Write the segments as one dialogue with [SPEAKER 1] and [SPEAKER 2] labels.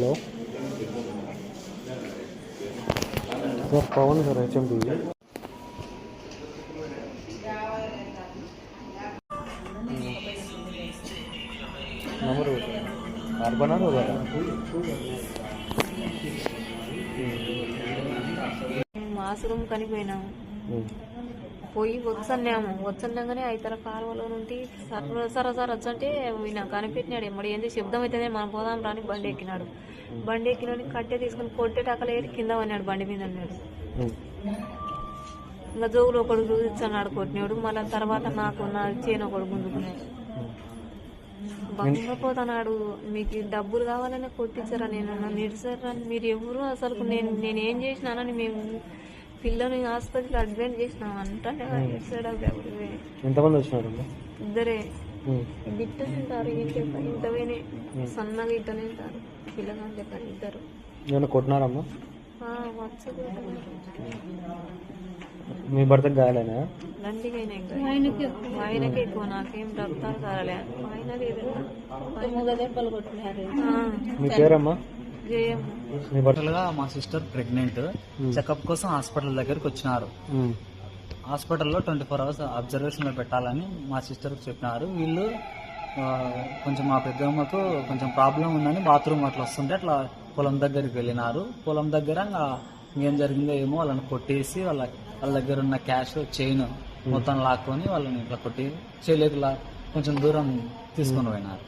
[SPEAKER 1] Hello. Sir Pavan sir HMD. Number urban rural
[SPEAKER 2] mass రూమ్ కనిపోయినాము పోయి వచ్చన్నాము వచ్చన్నాగానే అయితల కాలువలో నుండి సర సర సర వచ్చంటే ఈయన కనిపెట్టినాడు. ఎమ్మడి ఏంది శబ్దం అవుతుంది మనం పోదాం రాని బండి ఎక్కినాడు. బండి ఎక్కినాడు కట్టె తీసుకుని కొట్టేటక్కలేరు కింద పడినాడు బండి మీద అన్నాడు. ఇంకా జోగులు ఒకడు చూపించన్నాడు కొట్టినాడు. మళ్ళీ తర్వాత నాకు నా చేను ఒకడు గుంజుకున్నాడు. బంగపోతున్నాడు మీకు డబ్బులు కావాలని కొట్టించారా నేను నన్ను ఇడిచారా మీరు ఎవరు అసలు నేను నేను ఏం చేసినానని మేము పిల్లని ఆసుపత్రికి అడ్మిట్ చేసినాం. అంటే ఎవరు
[SPEAKER 1] ఎంతమంది వచ్చినారు
[SPEAKER 2] ఇద్దరే. గిట్ట తింటారు ఇంత ఇంతవేనే సన్నగా ఇట్ట తింటారు. పిల్లగాని లెక్క ఇద్దరు.
[SPEAKER 1] ఏమైనా కొట్టినారమ్మా? మీ భర్తకు గాయాలేనా?
[SPEAKER 2] ఆయనకి. ఆయనకి ఎక్కువ నాకేం రక్తాలు కాలే ఆయన దెబ్బలు కొట్టినారు.
[SPEAKER 1] మీ పేరమ్మా? మీ భర్త?
[SPEAKER 3] గా మా సిస్టర్ ప్రెగ్నెంట్ చెకప్ కోసం హాస్పిటల్ దగ్గరికి వచ్చినారు. హాస్పిటల్లో ట్వంటీ ఫోర్ అవర్స్ అబ్జర్వేషన్లో పెట్టాలని మా సిస్టర్ చెప్పినారు. వీళ్ళు ఆ, కొంచెం మా పెద్దమ్మకు కొంచెం ప్రాబ్లం ఉందని బాత్రూమ్ అట్లా వస్తుంటే అట్లా పొలం దగ్గరికి వెళ్ళినారు. పొలం దగ్గర ఇంకా ఏం జరిగిందో ఏమో వాళ్ళని కొట్టేసి వాళ్ళ వాళ్ళ దగ్గర ఉన్న క్యాష్ చైన్ మొత్తం లాక్కొని వాళ్ళని ఇట్లా కొట్టి చేయలేదు కొంచెం దూరం తీసుకొని పోయినారు.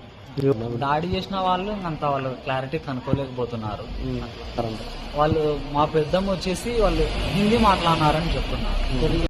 [SPEAKER 3] దాడి చేసిన వాళ్ళు అంత వాళ్ళు క్లారిటీ కనుక్కోలేకపోతున్నారు. వాళ్ళు మా పెద్దమ్మ వచ్చేసి వాళ్ళు హిందీ మాట్లాడినారని చెప్తున్నారు.